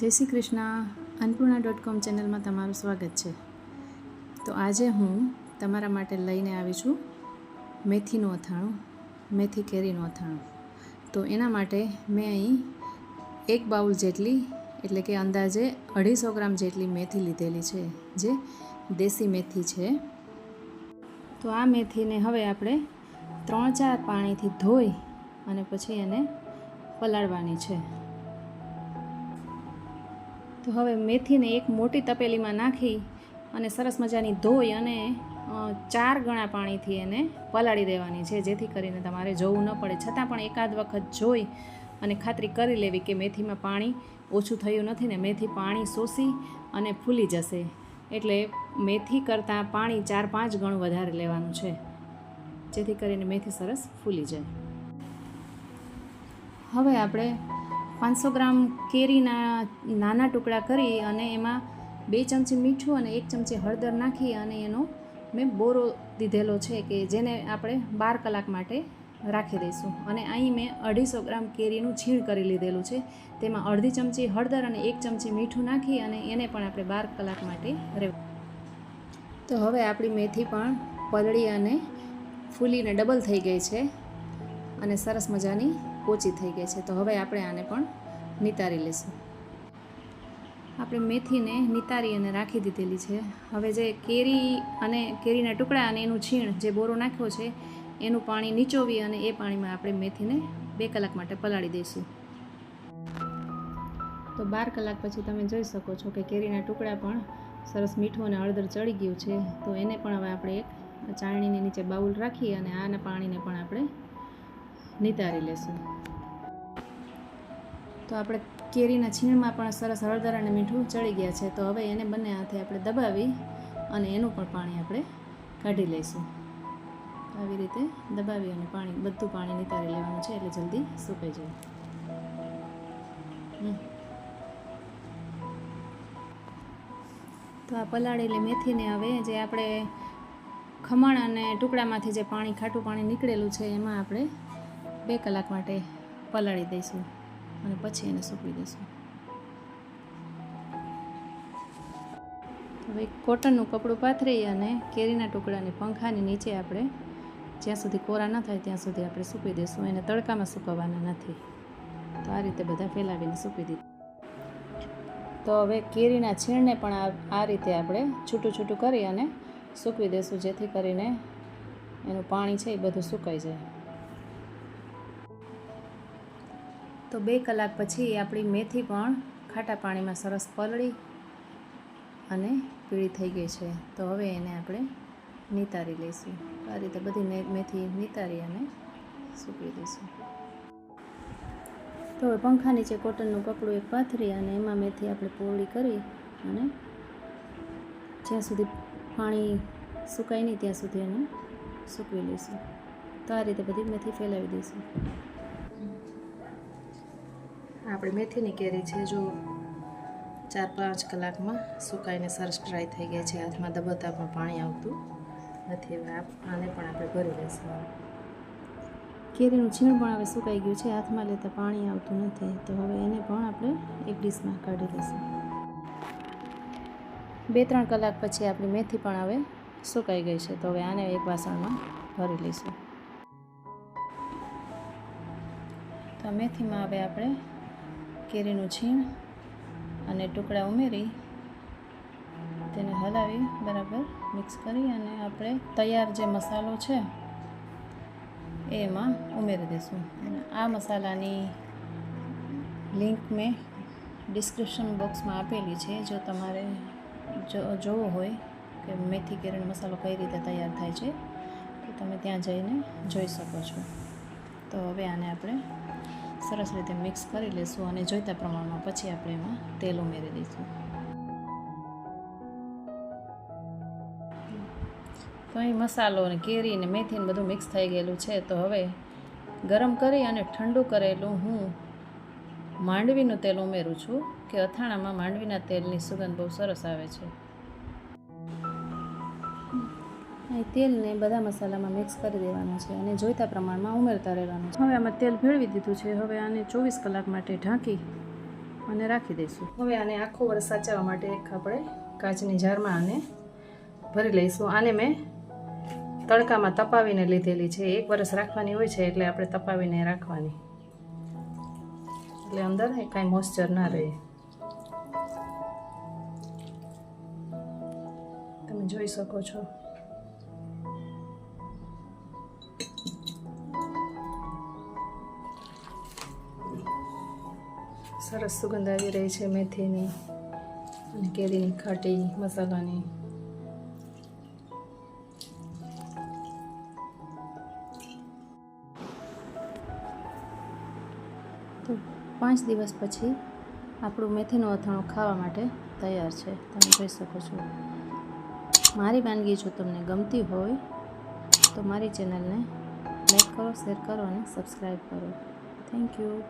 જય Shri Krishna Annapurna dot com ચેનલમાં તમારું સ્વાગત છે. તો આજે હું તમારા માટે લઈને આવી છું મેથીનું અથાણું, મેથી કેરીનું અથાણું. તો એના માટે મેં અહીં એક બાઉલ જેટલી, એટલે કે અંદાજે અઢીસો ગ્રામ જેટલી મેથી લીધેલી છે, જે દેશી મેથી છે. તો આ મેથીને હવે આપણે ત્રણ ચાર પાણીથી ધોઈ અને પછી એને પલાળવાની છે. તો હવે મેથીને એક મોટી તપેલીમાં નાખી અને સરસ મજાની ધોઈ અને ચાર ગણા પાણીથી એને પલાળી દેવાની છે, જેથી કરીને તમારે જોવું ન પડે. છતાં પણ એકાદ વખત જોઈ અને ખાતરી કરી લેવી કે મેથીમાં પાણી ઓછું થયું નથી ને મેથી પાણી શોષી અને ફૂલી જશે. એટલે મેથી કરતાં પાણી ચાર પાંચ ગણું વધારે લેવાનું છે, જેથી કરીને મેથી સરસ ફૂલી જાય. હવે આપણે પાંચસો ગ્રામ કેરીના નાના ટુકડા કરી અને એમાં બે ચમચી મીઠું અને એક ચમચી હળદર નાખી અને એનો મેં બોરો દીધેલો છે કે જેને આપણે બાર કલાક માટે રાખી દઈશું. અને અહીં મેં અઢીસો ગ્રામ કેરીનું છીણ કરી લીધેલું છે. તેમાં અડધી ચમચી હળદર અને એક ચમચી મીઠું નાખી અને એને પણ આપણે બાર કલાક માટે રહેવું તો હવે આપણી મેથી પણ પલળી અને ફૂલીને ડબલ થઈ ગઈ છે. અને સરસ મજાની પોચી થઈ ગઈ છે. તો હવે આપણે આને પણ નિતારી લઈશું. આપણે મેથીને નિતારી અને રાખી દીધેલી છે. હવે જે કેરી અને કેરીના ટુકડા અને એનું છીણ જે બોરો નાખ્યો છે, એનું પાણી નીચોવી અને એ પાણીમાં આપણે મેથીને બે કલાક માટે પલાળી દઈશું. તો બાર કલાક પછી તમે જોઈ શકો છો કે કેરીના ટુકડા પણ સરસ મીઠું અને હળદર ચડી ગયું છે. તો એને પણ હવે આપણે એક ચાળણીની નીચે બાઉલ રાખી અને આના પાણીને પણ આપણે નિતારી લેશું. તો આપણે કેરીના છીણમાં પણ સરસ હળદર અને મીઠું ચડી ગયા છે. તો હવે એને બંને હાથે આપણે દબાવી અને એનું પણ પાણી આપણે કાઢી લઈશું. આવી રીતે દબાવી અને પાણી, બધું પાણી નિતારી લેવાનું છે એટલે જલ્દી સુકાઈ જાય. તો આ પલાળેલી મેથીને હવે જે આપણે ખમણ અને ટુકડામાંથી જે પાણી, ખાટું પાણી નીકળેલું છે, એમાં આપણે બે કલાક માટે પલાળી દઈશું અને પછી એને સૂકવી દઈશું. હવે કોટનનું કપડું પાથરી અને કેરીના ટુકડાની પંખાની નીચે આપણે જ્યાં સુધી કોરા ન થાય ત્યાં સુધી આપણે સૂકવી દઈશું. એને તડકામાં સૂકવવાના નથી. તો આ રીતે બધા ફેલાવીને સૂકવી દીધું. તો હવે કેરીના છીણને પણ આ રીતે આપણે છૂટું છૂટું કરી અને સૂકવી દઈશું, જેથી કરીને એનું પાણી છે એ બધું સુકાઈ જાય. તો બે કલાક પછી આપણી મેથી પણ ખાટા પાણીમાં સરસ પલળી અને પીળી થઈ ગઈ છે. તો હવે એને આપણે નિતારી લઈશું. આ રીતે બધી મેથી નિતારી અને સૂકવી દઈશું. તો હવે પંખા નીચે કોટનનું કપડું એક પાથરી અને એમાં મેથી આપણે પોળી કરી અને જ્યાં સુધી પાણી સુકાય નહીં ત્યાં સુધી એને સૂકવી લઈશું. તો આ રીતે બધી મેથી ફેલાવી દઈશું. આપણી મેથીની કેરી છે જો ચાર પાંચ કલાકમાં સુકાઈને સરસ ડ્રાય થઈ ગઈ છે. હાથમાં દબાતા પણ પાણી આવતું નથી. હવે આને પણ આપણે ભરી લઈશું કેરીનું છીણ પણ હવે સુકાઈ ગયું છે. હાથમાં લેતા પાણી આવતું નથી. તો હવે એને પણ આપણે એક ડીશમાં કાઢી લઈશું બે ત્રણ કલાક પછી આપણી મેથી પણ હવે સુકાઈ ગઈ છે. તો હવે આને એક વાસણમાં ભરી લઈશું. તો મેથીમાં હવે આપણે કેરીનું છીણ અને ટુકડા ઉમેરી તેને હલાવી બરાબર મિક્સ કરી અને આપણે તૈયાર જે મસાલો છે એમાં ઉમેરી દઈશું અને આ મસાલાની લિંક મેં ડિસ્ક્રિપ્શન બોક્સમાં આપેલી છે. જો તમારે જો જોવો હોય કે મેથી કેરણ મસાલો કઈ રીતે તૈયાર થાય છે, તો તમે ત્યાં જઈને જોઈ શકો છો. તો હવે આને આપણે સરસ રીતે મિક્સ કરી લઈશું અને જોઈતા પ્રમાણમાં પછી આપણે એમાં તેલ ઉમેરી દઈશું. તો અહીં મસાલો અને કેરી અને મેથી બધું મિક્સ થઈ ગયેલું છે, તો હવે ગરમ કરી અને ઠંડુ કરેલું હું માંડવીનું તેલ ઉમેરું છું, કે અથાણામાં માંડવીના તેલની સુગંધ બહુ સરસ આવે છે. અહીં તેલને બધા મસાલામાં મિક્સ કરી દેવાનું છે અને જોઈતા પ્રમાણમાં ઉમેરતા રહેવાનું છે. હવે આમાં તેલ ભેળવી દીધું છે. હવે આને ચોવીસ કલાક માટે ઢાંકી અને રાખી દઈશું. હવે આને આખો વર્ષ સાચવવા માટે એક આપણે કાચની જારમાં આને ભરી લઈશું. આને મેં તડકામાં તપાવીને લીધેલી છે. એક વર્ષ રાખવાની હોય છે એટલે આપણે તપાવીને રાખવાની. એટલે અંદર કાંઈ મોઇસ્ચર ના રહે. તમે જોઈ શકો છો. સરસ સુગંધ આવી રહી છે મેથીની અને કેરીની ખાટી મસાલાની. તો પાંચ દિવસ પછી આપણું મેથીનું અથાણું ખાવા માટે તૈયાર છે. તમે જોઈ શકો છો. મારી વાનગી જો તમને ગમતી હોય તો મારી ચેનલને લાઈક કરો, શેર કરો અને સબસ્ક્રાઈબ કરો. Thank you.